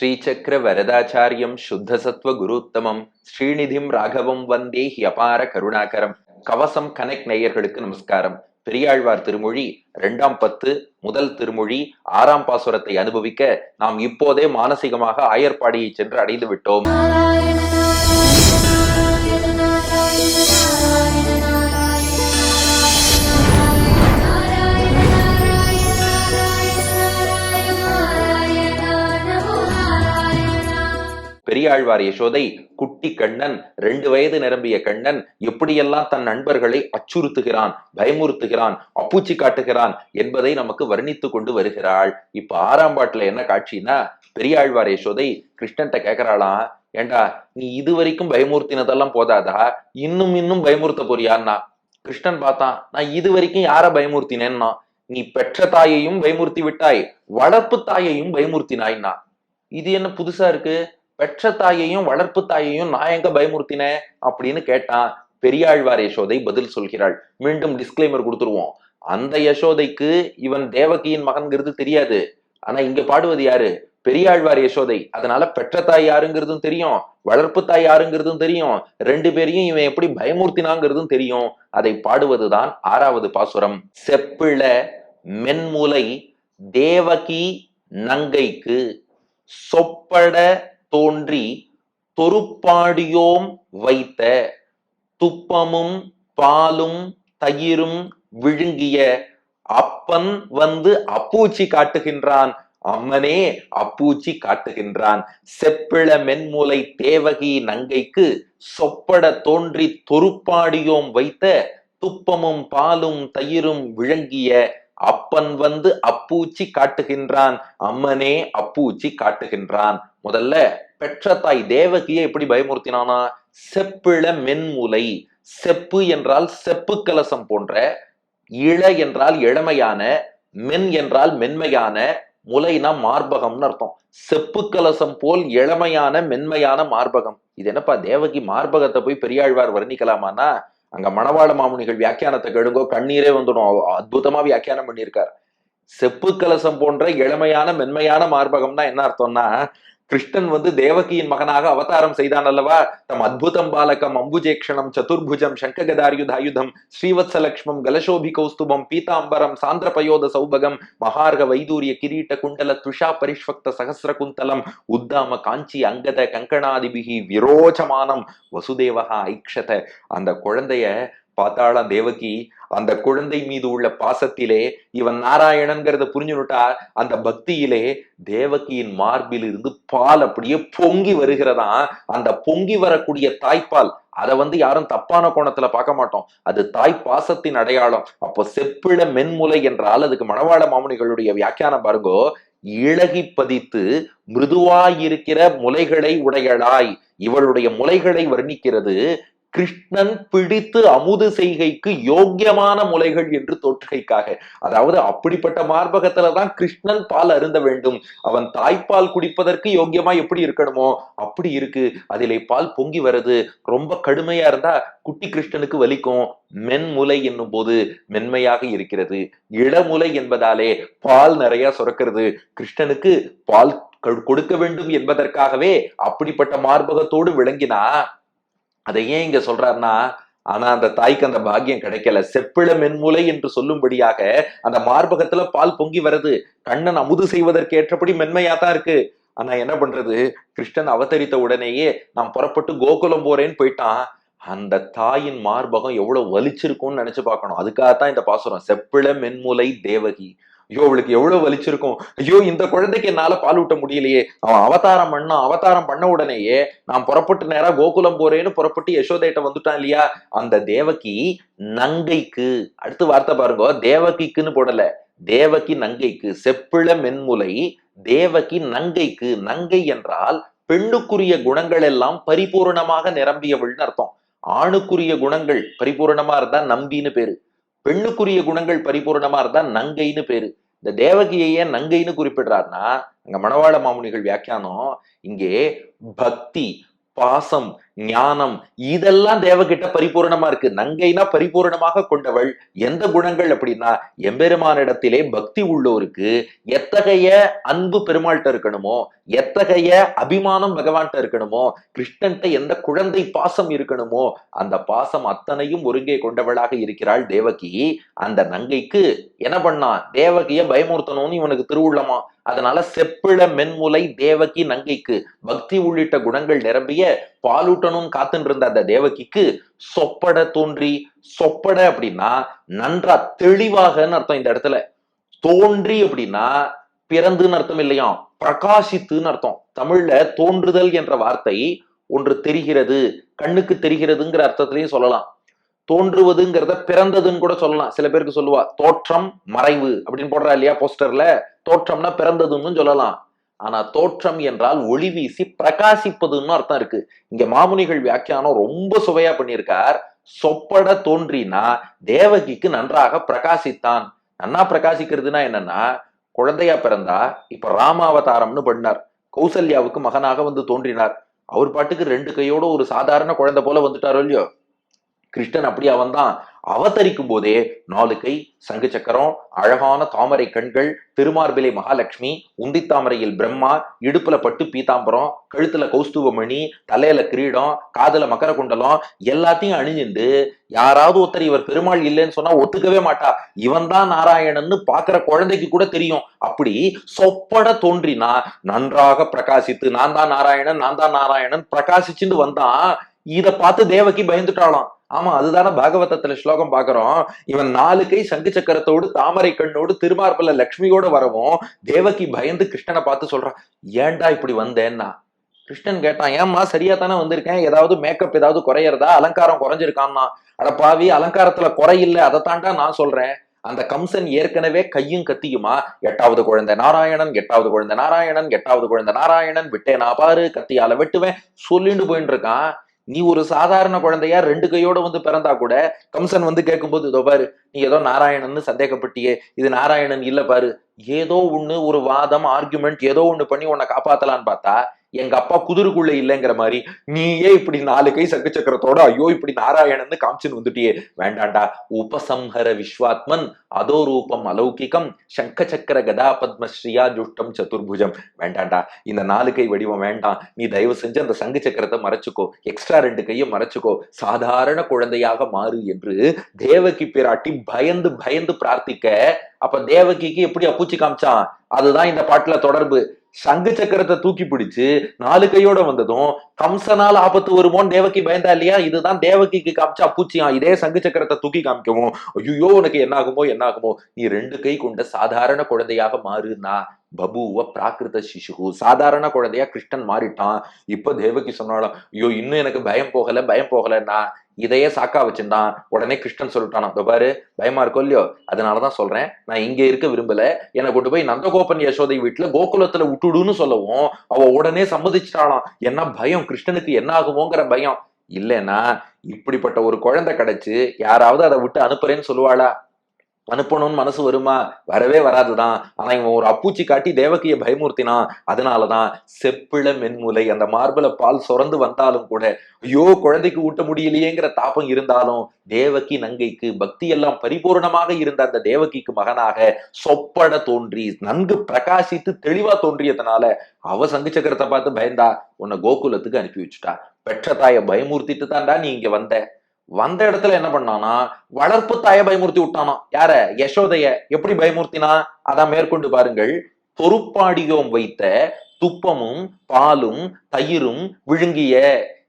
ஸ்ரீசக்கர வரதாச்சாரியம் சுத்த சத்வ குருத்தமம். ஸ்ரீநிதிம் ராகவம் வந்தே ஹியபார கருணாகரம். கவசம் கனெக்ட் நேயர்களுக்கு நமஸ்காரம். பெரியாழ்வார் திருமொழி இரண்டாம் பத்து முதல் திருமொழி ஆறாம் பாசுரத்தை அனுபவிக்க நாம் இப்போதே மானசீகமாக ஆயர்பாடியை சென்று அடைந்து விட்டோம் பெரியாழ்வார் யசோதை குட்டி கண்ணன் ரெண்டு வயது நிரம்பிய கண்ணன் எப்படியெல்லாம் தன் நண்பர்களை அச்சுறுத்துகிறான் பயமுறுத்துகிறான் அப்பூச்சி காட்டுகிறான் என்பதை நமக்கு வர்ணித்து கொண்டு வருகிறாள். இப்ப ஆறாம் பாட்டுல என்ன காட்சின்னா பெரியாழ்வார் யசோதை கிருஷ்ணன்ட்ட கேக்குறாளாம் ஏண்டா நீ இது வரைக்கும் பயமுறுத்தினதெல்லாம் போதாதா? இன்னும் இன்னும் பயமுறுத்த போறியான்னா? கிருஷ்ணன் பார்த்தான் நான் இது வரைக்கும் யார பயமுறுத்தினேன்னா நீ பெற்ற தாயையும் பயமுறுத்தி விட்டாய் வளர்ப்பு தாயையும் பயமுறுத்தினாய்னா இது என்ன புதுசா இருக்கு? பெற்ற தாயையும் வளர்ப்பு தாயையும் நான் எங்க பயமுறுத்தினேன் அப்படின்னு கேட்டான். பெரியாழ்வார் யசோதை பதில் சொல்கிறாள். மீண்டும் டிஸ்க்ளைமர் கொடுத்துருவோம். அந்த யசோதைக்கு இவன் தேவகியின் மகன்கிறது தெரியாது. ஆனா இங்க பாடுவது யாரு? பெரியாழ்வார் யசோதை. அதனால பெற்ற தாய் யாருங்கிறதும் தெரியும். வளர்ப்பு தாய் யாருங்கிறதும் தெரியும். ரெண்டு பேரையும் இவன் எப்படி பயமுறுத்தினாங்கிறதும் தெரியும். அதை பாடுவதுதான் ஆறாவது பாசுரம். செப்பிள மென்முலை தேவகி நங்கைக்கு சொப்பட தோன்றி தொருப்பாடியோம் வைத்த துப்பமும் பாலும் தயிரும் விழுங்கிய அப்பன் வந்து அப்பூச்சி காட்டுகின்றான். அம்மனே அப்பூச்சி காட்டுகின்றான். செப்பிள மென்மூலை தேவகி நங்கைக்கு சொப்பட தோன்றி தொருப்பாடியோம் வைத்த துப்பமும் பாலும் தயிரும் விழுங்கிய அப்பன் வந்து அப்பூச்சி காட்டுகின்றான். அம்மனே அப்பூச்சி காட்டுகின்றான். முதல்ல பெற்ற தாய் தேவகியை எப்படி பயமுறுத்தினானா? செப்பிள மென்முலை. செப்பு என்றால் செப்பு கலசம் போன்ற இள என்றால் இளமையான மென் என்றால் மென்மையான முலைனா மார்பகம்னு அர்த்தம். செப்பு கலசம் போல் இளமையான மென்மையான மார்பகம். இது என்னப்பா தேவகி மார்பகத்தை போய் பெரியாழ்வார் வர்ணிக்கலாமான்னா அங்க மணவாள மாமுனிகள் வியாக்கியானத்தை கெடுங்கோ கண்ணீரே வந்துடும். அற்புதமா வியாக்கியானம் பண்ணியிருக்காரு. செப்பு கலசம் போன்ற இளமையான மென்மையான மார்பகம்னா என்ன அர்த்தம்னா கிருஷ்ணன் வந்து தேவகியின் மகனாக அவதாரம் செய்தான் அல்லவா? தம் அத்புதம் பாலகம் அம்புஜேக்ஷணம் சதுர்புஜம் சங்ககதாரியுதாயுதம் ஸ்ரீவத்சலக்ஷ்மம் கலசோபி கௌஸ்துபம் பீதாம்பரம் சாந்திரபயோத சௌபகம் மகார்க வைதூரிய கிரீட்ட குண்டல துஷா பரிஷ்வக்த சகசிர குந்தலம் உத்தாம காஞ்சி அங்கத கங்கணாதிபிகி விரோச்சமானம் வசுதேவகா ஐக்ஷத. அந்த குழந்தைய பார்த்தாளாம் தேவகி. அந்த குழந்தை மீது உள்ள பாசத்திலே இவன் நாராயணன்கிறத புரிஞ்சுனுட்டா அந்த பக்தியிலே தேவகியின் மார்பில் இருந்து பால் அப்படியே பொங்கி வருகிறதா அந்த பொங்கி வரக்கூடிய தாய்ப்பால் அதை வந்து யாரும் தப்பான கோணத்துல பார்க்க மாட்டோம். அது தாய் பாசத்தின் அடையாளம். அப்போ செப்பிள மென்முலை என்றால் அதுக்கு மணவாள மாமுனிகளுடைய வியாக்கியானம் பாருங்கோ இழகி பதித்து மிருதுவாயிருக்கிற முலைகளை உடையளாய். இவளுடைய முலைகளை வர்ணிக்கிறது கிருஷ்ணன் பிடித்து அமுது செய்கைக்கு யோக்கியமான முலைகள் என்று தோற்றுகைக்காக. அதாவது அப்படிப்பட்ட மார்பகத்துலதான் கிருஷ்ணன் பால் அருந்த வேண்டும். அவன் தாய்ப்பால் குடிப்பதற்கு யோக்கியமா எப்படி இருக்கணுமோ அப்படி இருக்கு. அதிலே பால் பொங்கி வருது. ரொம்ப கடுமையா இருந்தா குட்டி கிருஷ்ணனுக்கு வலிக்கும். மென்முலை என்னும் போது மென்மையாக இருக்கிறது. இளமுலை என்பதாலே பால் நிறைய சுரக்கிறது. கிருஷ்ணனுக்கு பால் கொடுக்க வேண்டும் என்பதற்காகவே அப்படிப்பட்ட மார்பகத்தோடு விளங்கினா அதை ஏன் இங்க சொல்றாருன்னா ஆனா அந்த தாய்க்கு அந்த பாக்கியம் கிடைக்கல. செப்பிள மென்முலை என்று சொல்லும்படியாக அந்த மார்பகத்துல பால் பொங்கி வருது கண்ணன் அமுது செய்வதற்கு ஏற்றபடி மென்மையா தான் இருக்கு. ஆனா என்ன பண்றது? கிருஷ்ணன் அவதரித்த உடனேயே நான் புறப்பட்டு கோகுலம் போறேன்னு போயிட்டான். அந்த தாயின் மார்பகம் எவ்வளவு வலிச்சிருக்கும்னு நினைச்சு பார்க்கணும். அதுக்காகத்தான் இந்த பாசுரம். செப்பிள மென்முலை தேவகி. ஐயோ அவளுக்கு எவ்வளவு வலிச்சிருக்கும். ஐயோ இந்த குழந்தைக்கு என்னால பால் ஊட்ட முடியலையே. அவன் அவதாரம் பண்ணா அவதாரம் பண்ண உடனேயே நான் புறப்பட்டு நேரா கோகுலம் போறேன்னு புறப்பட்டு யசோதையிட்ட வந்துட்டான் இல்லையா? அந்த தேவகி நங்கைக்கு அடுத்து வார்த்தை பாருங்க தேவகிக்குன்னு போடல. தேவகி நங்கைக்கு செப்பிள மென்முலை தேவகி நங்கைக்கு நங்கை என்றால் பெண்ணுக்குரிய குணங்கள் எல்லாம் பரிபூர்ணமாக நிரம்பியவள்னு அர்த்தம். ஆணுக்குரிய குணங்கள் பரிபூர்ணமா இருந்தா நம்பின்னு பேரு. பெண்ணுக்குரிய குணங்கள் பரிபூர்ணமா இருந்தா நங்கைன்னு பேரு. இந்த தேவகியையே நங்கைன்னு குறிப்பிடுறாருன்னா அங்க மணவாள மாமுனிகள் வியாக்கியானம் இங்கே பக்தி பாசம் ஞானம் இதெல்லாம் தேவகிட்ட பரிபூர்ணமா இருக்கு. நங்கைனா பரிபூர்ணமாக கொண்டவள். எந்த குணங்கள் அப்படின்னா எம்பெருமானிடத்திலே பக்தி உள்ளோருக்கு எத்தகைய அன்பு பெருமாள்கிட்ட இருக்கணுமோ எத்தகைய அபிமானம் பகவான்கிட்ட இருக்கணுமோ கிருஷ்ணன்ட்ட எந்த குழந்தை பாசம் இருக்கணுமோ அந்த பாசம் அத்தனையும் ஒருங்கே கொண்டவளாக இருக்கிறாள் தேவகி. அந்த நங்கைக்கு என்ன பண்ணான் தேவகிய பயமுறுத்தணும்னு இவனுக்கு திருவுள்ளமா. அதனால செப்பிழ மென்முலை தேவகி நங்கைக்கு பக்தி உள்ளிட்ட குணங்கள் நிரம்பிய பாலூட்ட பாலூட்டணும்னு காத்துட்டு இருந்த அந்த தேவகிக்கு சொப்பட தோன்றி சொப்பட அப்படின்னா நன்றா தெளிவாகன்னு அர்த்தம் இந்த இடத்துல. தோன்றி அப்படின்னா பிறந்துன்னு அர்த்தம் இல்லையா? பிரகாசித்துன்னு அர்த்தம். தமிழ்ல தோன்றுதல் என்ற வார்த்தை ஒன்று தெரிகிறது கண்ணுக்கு தெரிகிறதுங்கிற அர்த்தத்திலையும் சொல்லலாம். தோன்றுவதுங்கிறத பிறந்ததுன்னு கூட சொல்லலாம். சில பேருக்கு சொல்லுவா தோற்றம் மறைவு அப்படின்னு போடுறா இல்லையா போஸ்டர்ல? தோற்றம்னா பிறந்ததுன்னு சொல்லலாம். ஆனா தோற்றம் என்றால் ஒளி வீசி பிரகாசிப்பதுன்னு அர்த்தம் இருக்கு. இங்க மாமுனிகள் வியாக்கியானம் ரொம்ப சுவையா பண்ணியிருக்கார். சொப்பட தோன்றினா தேவகிக்கு நன்றாக பிரகாசித்தான். நன்னா பிரகாசிக்கிறதுனா என்னன்னா குழந்தையா பிறந்தா இப்ப ராமாவதாரம்னு பண்ணார். கௌசல்யாவுக்கு மகனாக வந்து தோன்றினார். அவர் பாட்டுக்கு ரெண்டு கையோட ஒரு சாதாரண குழந்தை போல வந்துட்டாரோ இல்லையோ? கிருஷ்ணன் அப்படி அவன் தான் அவதரிக்கும் போதே நாலு கை சங்கு சக்கரம் அழகான தாமரை கண்கள் திருமார்பிலை மகாலட்சுமி உந்தித்தாமரையில் பிரம்மா இடுப்புல பட்டு பீதாம்பரம் கழுத்துல கௌஸ்துவமணி தலையில கிரீடம் காதுல மகர குண்டலம் எல்லாத்தையும் அணிஞ்சுண்டு யாராவது ஒருத்தர் இவர் பெருமாள் இல்லைன்னு சொன்னா ஒத்துக்கவே மாட்டா. இவன் தான் நாராயணன்னு பாக்குற குழந்தைக்கு கூட தெரியும். அப்படி சொப்பட தோன்றினா நன்றாக பிரகாசித்து நான் தான் நாராயணன் நான் தான் நாராயணன் பிரகாசிச்சுட்டு வந்தான். இத பார்த்து தேவகி பயந்துட்டாளாம். ஆமா அதுதானே பாகவதத்துல ஸ்லோகம் பாக்குறோம் இவன் நாலு கை சங்கு சக்கரத்தோடு தாமரை கண்ணோடு திருமார்பல்ல லக்ஷ்மியோட வரவும் தேவகி பயந்து கிருஷ்ணனை பார்த்து சொல்றான் ஏன்டா இப்படி வந்தேன்னா? கிருஷ்ணன் கேட்டான் ஏம்மா சரியா தானே வந்திருக்கேன்? ஏதாவது மேக்கப் ஏதாவது குறையறதா? அலங்காரம் குறைஞ்சிருக்கான்னா? அட பாவி அலங்காரத்துல குறையில்ல அதை தாண்டா நான் சொல்றேன். அந்த கம்சன் ஏற்கனவே கையும் கத்தியுமா? எட்டாவது குழந்தை நாராயணன் எட்டாவது குழந்தை நாராயணன் எட்டாவது குழந்தை நாராயணன் விட்டேனா பாரு கத்தியால வெட்டுவேன் சொல்லிட்டு போயிட்டு இருக்கான். நீ ஒரு சாதாரண குழந்தையா ரெண்டு கையோட வந்து பிறந்தா கூட கம்சன் வந்து கேட்கும்போது இதோ பாரு நீ ஏதோ நாராயணன்னு சந்தேகப்பட்டியே இது நாராயணன் இல்ல பாரு. ஏதோ ஒண்ணு ஒரு வாதம் ஆர்குமெண்ட் ஏதோ ஒண்ணு பண்ணி உன்னை காப்பாத்தலான்னு பார்த்தா எங்க அப்பா குதிருக்குள்ள இல்லைங்கிற மாதிரி நீயே இப்படி நாலு கை சக்கு சக்கரத்தோட ஐயோ இப்படி நாராயணன்னு காமிச்சுன்னு வந்துட்டியே. வேண்டாண்டா. உபசம்ஹர விஸ்வாத்மன் அதோ ரூபம் அலௌகிகம் சங்க சக்கர கதா பத்மஸ்ரீயா ஜுஷ்டம் சதுர்புஜம். வேண்டாண்டா. இந்த நாலு கை வடிவம் வேண்டாம். நீ தயவு செஞ்சு அந்த சங்கு சக்கரத்தை மறைச்சுக்கோ. எக்ஸ்ட்ரா ரெண்டு கையை மறைச்சுக்கோ. சாதாரண குழந்தையாக மாறு என்று தேவகி பிராட்டி பயந்து பயந்து பிரார்த்திக்க அப்ப தேவகிக்கு எப்படி அப்பூச்சி காமிச்சான்? அதுதான் இந்த பாட்டுல தொடர்பு. சங்கு சக்கரத்தை தூக்கி பிடிச்சு நாலு கையோட வந்ததும் கம்சனால் ஆபத்து வருமோன்னு தேவகி பயந்தா இல்லையா? இதுதான் தேவகிக்கு காமிச்சா பூச்சியா இதே சங்கு சக்கரத்தை தூக்கி காமிக்கவும் ஐயோ உனக்கு என்னாகுமோ என்னாகுமோ? நீ ரெண்டு கை கொண்ட சாதாரண குழந்தையாக மாறுனா பபுவ பிராகிருத சிசுகு சாதாரண குழந்தையா கிருஷ்ணன் மாறிட்டான். இப்ப தேவகி சொன்னாலும் ஐயோ இன்னும் எனக்கு பயம் போகல பயம் போகலன்னா இதையே சாக்கா வச்சிருந்தான். உடனே கிருஷ்ணன் சொல்லிட்டானோ பாரு பயமா இருக்கோ இல்லையோ? அதனாலதான் சொல்றேன் நான் இங்க இருக்க விரும்பல. என்னை கொண்டு போய் நந்தகோபன் யசோதை வீட்டுல கோகுலத்துல விட்டுடுன்னு சொல்லவும் அவ உடனே சம்மதிச்சிட்டாளாம். என்ன பயம்? கிருஷ்ணனுக்கு என்ன ஆகுமோங்கிற பயம். இல்லைன்னா இப்படிப்பட்ட ஒரு குழந்தை கிடைச்சு யாராவது அதை விட்டு அனுப்புறேன்னு சொல்லுவாளா? அனுப்பணும்னு மனசு வருமா? வரவே வராதுதான். ஆனா இவன் ஒரு அப்பூச்சி காட்டி தேவகிய பயமுறுத்தினான். அதனாலதான் செப்பிள மென்முலை அந்த மார்பல பால் சுரந்து வந்தாலும் கூட ஐயோ குழந்தைக்கு ஊட்ட முடியலையேங்கிற தாபம் இருந்தாலும் தேவகி நங்கைக்கு பக்தி எல்லாம் பரிபூர்ணமாக இருந்த அந்த தேவகிக்கு மகனாக சொப்பட தோன்றி நன்கு பிரகாசித்து தெளிவா தோன்றியதுனால அவ சங்கு சக்கரத்தை பார்த்து பயந்தா உன்னை கோகுலத்துக்கு அனுப்பி வச்சுட்டா. பெற்ற தாயை பயமூர்த்திட்டு தான்டா நீ இங்க வந்த. வந்த இடத்துல என்ன பண்ணானா வளர்ப்பு தாயை பயமுறுத்தி விட்டானா. யார? யசோதைய. எப்படி பயமுறுத்தினா? அதான் மேற்கொண்டு பாருங்கள். பொறுப்பாடியோம் வைத்த துப்பமும் பாலும் தயிரும் விழுங்கிய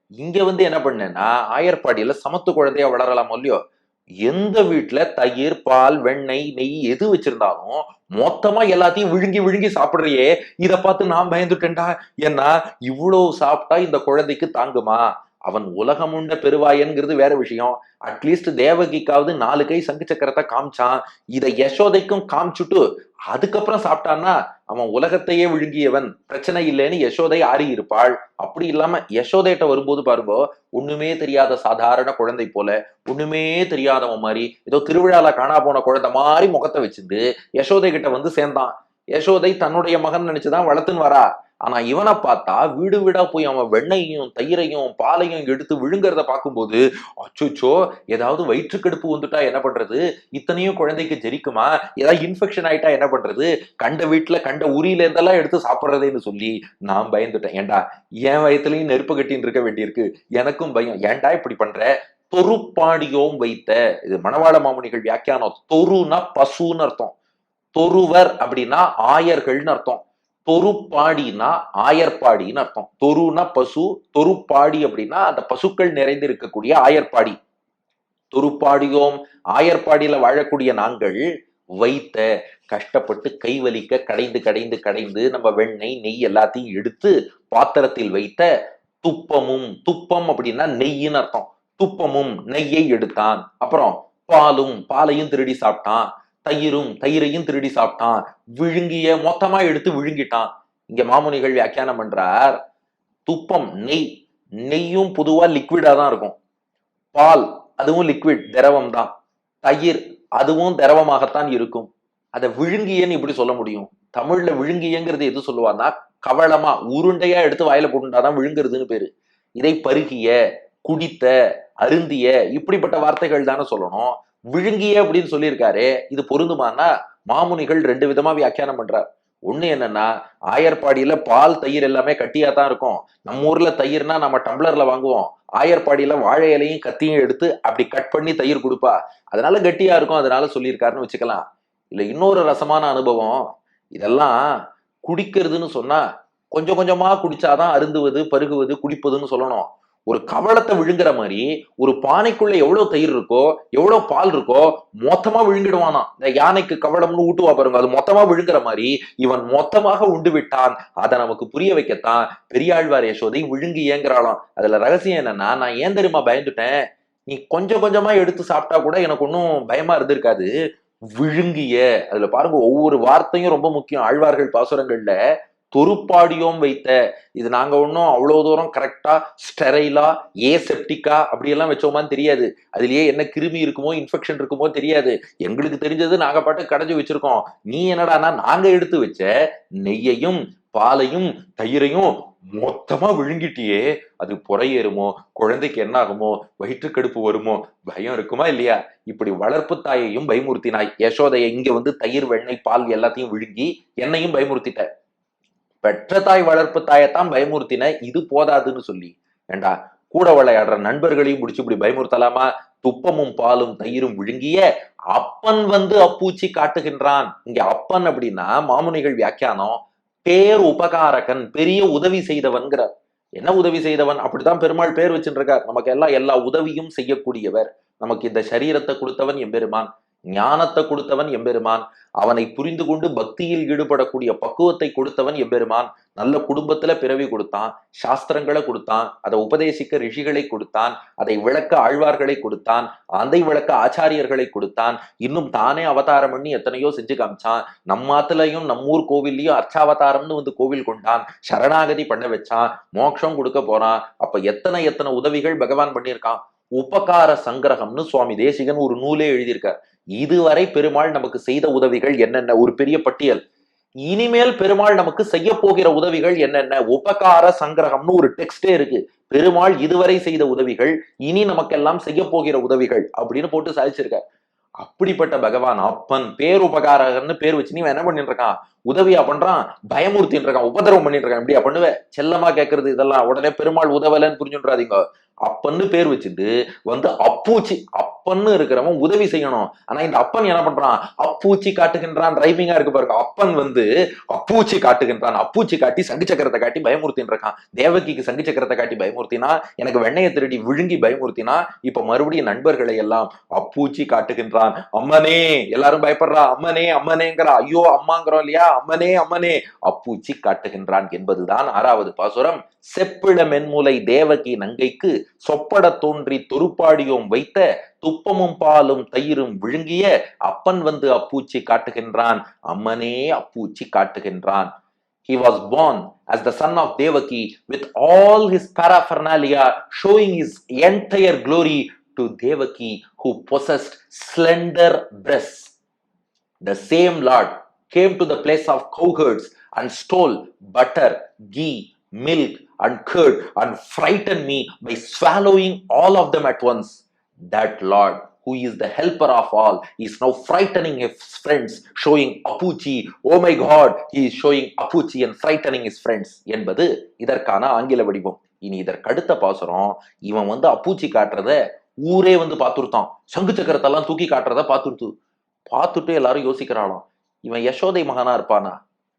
இங்க வந்து என்ன பண்ணேன்னா ஆயர்பாடியில சமத்து குழந்தையா வளரலாம் இல்லையோ? எந்த வீட்டுல தயிர் பால் வெண்ணெய் நெய் எது வச்சிருந்தாலும் மொத்தமா எல்லாத்தையும் விழுங்கி விழுங்கி சாப்பிடுறியே. இத பார்த்து நான் பயந்துட்டேன்டா. ஏன்னா இவ்வளவு சாப்பிட்டா இந்த குழந்தைக்கு தாங்குமா? அவன் உலகம் உண்ட பெருவாயன்கிறது வேற விஷயம். அட்லீஸ்ட் தேவகிக்காவது நாலு கை சங்கு சக்கரத்தை காமிச்சான். இதை யசோதைக்கும் காமிச்சுட்டு அதுக்கப்புறம் சாப்பிட்டான்னா அவன் உலகத்தையே விழுங்கியவன். பிரச்சனை இல்லைன்னு யசோதை ஆறி இருப்பாள். அப்படி இல்லாம யசோதைட்ட வரும்போது பாருங்க ஒண்ணுமே தெரியாத சாதாரண குழந்தை போல ஒண்ணுமே தெரியாதவன் மாதிரி ஏதோ திருவிழால காணா போன குழந்தை மாதிரி முகத்தை வச்சிருந்து யசோதை கிட்ட வந்து சேர்ந்தான். யசோதை தன்னுடைய மகன் நினைச்சுதான் வளர்த்துன்னு வரா. ஆனா இவனை பார்த்தா வீடு வீடா போய் அவன் வெண்ணையும் தயிரையும் பாலையும் எடுத்து விழுங்குறத பார்க்கும்போது அச்சோச்சோ ஏதாவது வயிற்றுக்கடுப்பு வந்துட்டா என்ன பண்றது? இத்தனையும் குழந்தைக்கு ஜெரிக்குமா? ஏதாவது இன்ஃபெக்ஷன் ஆயிட்டா என்ன பண்றது? கண்ட வீட்டுல கண்ட உரியில இருந்தெல்லாம் எடுத்து சாப்பிடுறதேன்னு சொல்லி நான் பயந்துட்டேன். ஏன்டா என் வயத்துலயும் நெருப்பு கட்டின்னு இருக்க வேண்டியிருக்கு. எனக்கும் பயம். ஏன்டா இப்படி பண்ற? தொருப்பாடியோம் வைத்த இது மணவாள மாமுனிகள் வியாக்கியானம் தொருனா பசுன்னு அர்த்தம். தொருவர் அப்படின்னா ஆயர்கள்னு அர்த்தம். தொருப்பாடினா ஆயர்பாடின்னு அர்த்தம். தொருனா பசு தொருப்பாடி அப்படின்னா அந்த பசுக்கள் நிறைந்து இருக்கக்கூடிய ஆயர்பாடி தொருப்பாடியோம் ஆயர்பாடியில வாழக்கூடிய நாங்கள் வைத்த கஷ்டப்பட்டு கை வலிக்க கடைந்து கடைந்து கடைந்து நம்ம வெண்ணெய் நெய் எல்லாத்தையும் எடுத்து பாத்திரத்தில் வைத்த துப்பமும் துப்பம் அப்படின்னா நெய்ன்னு அர்த்தம். துப்பமும் நெய்யை எடுத்தான். அப்புறம் பாலும் பாலையும் திருடி சாப்பிட்டான். தயிரும் தயிரையும் திருடி சாப்பிட்டான். விழுங்கிய மொத்தமா எடுத்து விழுங்கிட்டான். இங்க மாமுனிகள் வியாக்கியானம் பண்றார். துப்பம் நெய். நெய்யும் பொதுவா லிக்விடா தான் இருக்கும். பால் அதுவும் லிக்விட் திரவம் தான். தயிர் அதுவும் திரவமாகத்தான் இருக்கும். அதை விழுங்கியன்னு இப்படி சொல்ல முடியும்? தமிழ்ல விழுங்கியங்கிறது எது சொல்லுவான்னா கவளமா உருண்டையா எடுத்து வாயில போட்டுட்டாதான் விழுங்குறதுன்னு பேரு. இதை பருகிய குடித்த அருந்திய இப்படிப்பட்ட வார்த்தைகள் தானே சொல்லணும். விழுங்கிய அப்படின்னு சொல்லியிருக்காரு. இது பொருந்துமானா மாமுனிகள் ரெண்டு விதமா வியாக்கியானம் பண்றார். ஒண்ணு என்னன்னா ஆயர்பாடியில பால் தயிர் எல்லாமே கட்டியா தான் இருக்கும். நம்ம ஊர்ல தயிர்னா நம்ம டம்ளர்ல வாங்குவோம். ஆயர்பாடியில வாழை இலையும் கத்தியும் எடுத்து அப்படி கட் பண்ணி தயிர் கொடுப்பா. அதனால கட்டியா இருக்கும் அதனால சொல்லியிருக்காருன்னு வச்சுக்கலாம். இல்ல இன்னொரு ரசமான அனுபவம். இதெல்லாம் குடிக்கிறதுன்னு சொன்னா கொஞ்சம் கொஞ்சமா குடிச்சாதான் அருந்துவது பருகுவது குடிப்பதுன்னு சொல்லணும். ஒரு கவளத்தை விழுங்குற மாதிரி ஒரு பானைக்குள்ள எவ்வளவு தயிர் இருக்கோ எவ்வளவு பால் இருக்கோ மொத்தமா விழுங்கிடுவானா இந்த யானைக்கு கவளம்னு ஊட்டுவா பாருங்க அது மொத்தமா விழுங்குற மாதிரி இவன் மொத்தமாக உண்டு விட்டான். அதை நமக்கு புரிய வைக்கத்தான் பெரியாழ்வார் யசோதை விழுங்கி ஏங்குறாளாம் அதுல ரகசியம் என்னன்னா நான் ஏன் தெரியுமா பயந்துட்டேன்? நீ கொஞ்சம் கொஞ்சமா எடுத்து சாப்பிட்டா கூட எனக்கு ஒன்றும் பயமா இருந்திருக்காது. விழுங்கிய அதுல பாருங்க ஒவ்வொரு வார்த்தையும் ரொம்ப முக்கியம். ஆழ்வார்கள் பாசுரங்கள்ல தொருப்பாடியோம் வைத்த. இது நாங்க ஒன்றும் அவ்வளோ தூரம் கரெக்டா ஸ்டெரைலா ஏ செப்டிக்கா அப்படியெல்லாம் வச்சோமான்னு தெரியாது. அதுலயே என்ன கிருமி இருக்குமோ இன்ஃபெக்ஷன் இருக்குமோ தெரியாது. எங்களுக்கு தெரிஞ்சது நாங்க பாட்டு கடைஞ்சு வச்சிருக்கோம். நீ என்னடானா நாங்க எடுத்து வச்ச நெய்யையும் பாலையும் தயிரையும் மொத்தமா விழுங்கிட்டியே. அது புறையேறுமோ குழந்தைக்கு என்ன ஆகுமோ வயிற்றுக்கடுப்பு வருமோ பயம் இருக்குமா இல்லையா? இப்படி வளர்ப்பு தாயையும் பயமுறுத்தினாய். யசோதையை இங்க வந்து தயிர் வெண்ணெய் பால் எல்லாத்தையும் விழுங்கி என்னையும் பயமுறுத்திட்ட. பெற்ற தாய் வளர்ப்பு தாயைத்தான் பயமுறுத்தின இது போதாதுன்னு சொல்லி. ஏண்டா கூட விளையாடுற நண்பர்களையும் முடிச்சு இப்படி பயமுறுத்தலாமா? துப்பமும் பாலும் தயிரும் விழுங்கிய அப்பன் வந்து அப்பூச்சி காட்டுகின்றான். இங்க அப்பன் அப்படின்னா மாமுனிகள் வியாக்கியானம். பேர் உபகாரகன் பெரிய உதவி செய்தவன்கிறார். என்ன உதவி செய்தவன்? அப்படித்தான் பெருமாள் பேர் வச்சுருக்கார் நமக்கு எல்லாம் எல்லா உதவியும் செய்யக்கூடியவர். நமக்கு இந்த சரீரத்தை கொடுத்தவன் எம்பெருமான். ஞானத்தை கொடுத்தவன் எம்பெருமான். அவனை புரிந்து கொண்டு பக்தியில் ஈடுபடக்கூடிய பக்குவத்தை கொடுத்தவன் எம்பெருமான். நல்ல குடும்பத்துல பிறவி கொடுத்தான் சாஸ்திரங்களை கொடுத்தான் அதை உபதேசிக்க ரிஷிகளை கொடுத்தான் அதை விளக்க ஆழ்வார்களை கொடுத்தான் அதை விளக்க ஆச்சாரியர்களை கொடுத்தான். இன்னும் தானே அவதாரம் பண்ணி எத்தனையோ செஞ்சு காமிச்சான். நம்மாத்துலயும் நம்மூர் கோவில்லையும் அர்ச்சாவதாரம்னு வந்து கோவில் கொண்டான். சரணாகதி பண்ண வச்சான். மோட்சம் கொடுக்க போறான். அப்ப எத்தனை எத்தனை உதவிகள் பகவான் பண்ணியிருக்கான்? உபகார சங்கிரகம்னு சுவாமி தேசிகன் ஒரு நூலே எழுதியிருக்கார். இதுவரை பெருமாள் நமக்கு செய்த உதவிகள் என்னென்ன? ஒரு பெரிய பட்டியல். இனிமேல் பெருமாள் நமக்கு செய்ய போகிற உதவிகள் என்னென்ன? உபகார சங்கிரகம்னு ஒரு டெக்ஸ்டே இருக்கு. பெருமாள் இதுவரை செய்த உதவிகள் இனி நமக்கெல்லாம் செய்ய போகிற உதவிகள் அப்படின்னு போட்டு சாதிச்சிருக்கார். அப்படிப்பட்ட பகவான் அப்பன் பேர் உபகாரகன்னு பேர் வச்சு நீ என்ன பண்ணிட்டு இருக்கான்? உதவியா பண்றான் பயமுறுத்தின்னு இருக்கான் உபதிரவம் பண்ணிட்டு இருக்கான் இப்படியா பண்ணுவ? செல்லமா கேட்கறது இதெல்லாம். உடனே பெருமாள் உதவலன்னு புரிஞ்சுன்றாதீங்க. அப்பன்னு பேர் வச்சுட்டு வந்து அப்பூச்சி அப்பன்னு இருக்கிறவன் உதவி செய்யணும். ஆனா இந்த அப்பன் என்ன பண்றான்? அப்பூச்சி காட்டுகின்றான் டிரைவிங்கா இருக்கு பாருங்க. அப்பன் வந்து அப்பூச்சி காட்டுகின்றான். அப்பூச்சி காட்டி சங்கு சக்கரத்தை காட்டி பயமுறுத்தின்னு இருக்கான் தேவகிக்கு சங்கு சக்கரத்தை காட்டி பயமுறுத்தினா எனக்கு வெண்ணையை திருடி விழுங்கி பயமுறுத்தினா இப்ப மறுபடியும் நண்பர்களை எல்லாம் அப்பூச்சி காட்டுகின்றான். அம்மனே எல்லாரும் பயப்படுறா? அம்மனே அம்மனேங்கிறா. ஐயோ அம்மாங்கிறோம் இல்லையா? அம்மனே அம்மனே அப்பூச்சி காட்டுகின்றான் என்பதுதான் ஆறாவது பாசுரம். செப்பிள மென்முலை தேவகி நங்கைக்கு சொப்பட தோன்றி தொருப்பாடியோம் வைத்த துப்பமும் பாலும் தயிரும் விழுங்கிய அப்பன் வந்து அப்பூச்சி காட்டுகின்றான். அம்மனே அப்பூச்சி காட்டுகின்றான். He was born as the son of Devaki with all his paraphernalia showing his entire glory to Devaki who possessed slender breasts. The same Lord came to the place of cowherds and stole butter, ghee, milk, and curd and frightened me by swallowing all of them at once. That Lord, who is the helper of all, is now frightening his friends, showing Apuchi. Oh my God, he is showing Apuchi and frightening his friends. என்பது இதற்கான ஆங்கில வடிவம் இனி இதற்கடுத்த பாசுரம் இவன் வந்து அப்பூச்சி காட்டுறத ஊரே வந்து பார்த்துருத்தான் சங்கு சக்கரத்தெல்லாம் தூக்கி காட்டுறத பார்த்துருத்து பார்த்துட்டு எல்லாரும் யோசிக்கிறாளாம் இவன் யசோதை மகனா இருப்பானா?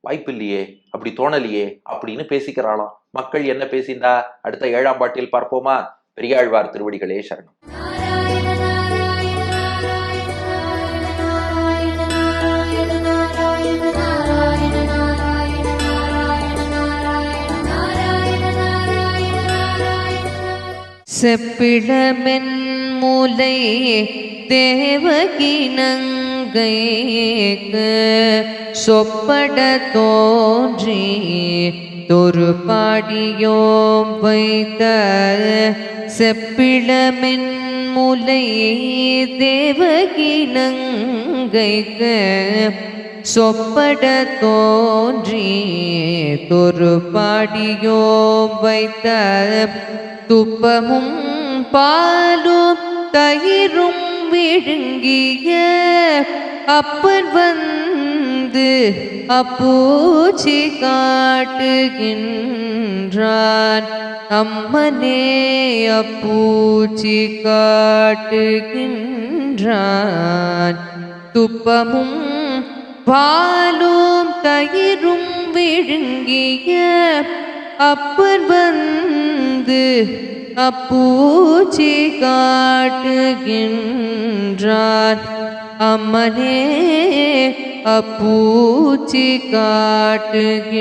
வாய்ப்பில்லையே அப்படி தோணலையே அப்படின்னு பேசிக்கிறாளாம். மக்கள் என்ன பேசிண்டா அடுத்த ஏழாம் பாட்டில் பார்ப்போமா? பெரியாழ்வார் திருவடிகளே சரணம். செப்பிடமென் மூலை தேவகினங்கைக்கு சொப்பட தோன்றி தொரு பாடியோம் வைத்த செப்பிடமென் மூலை தேவகினங்கைக்கு சொப்பட தோன்றி தொரு பாடியோம் வைத்த துப்பமும் பாலும் தயிரும் விழுங்கிய அப்பன் வந்து அப்பூச்சி காட்டுகின்றான். அம்மனே அப்பூச்சி காட்டுகின்றான். துப்பமும் பாலும் தயிரும் விழுங்கிய அப்பன் வந்து அப்பூச்சி காட்டுகின்றார். அம்மனே அப்பூச்சி காட்டுகின்றார்.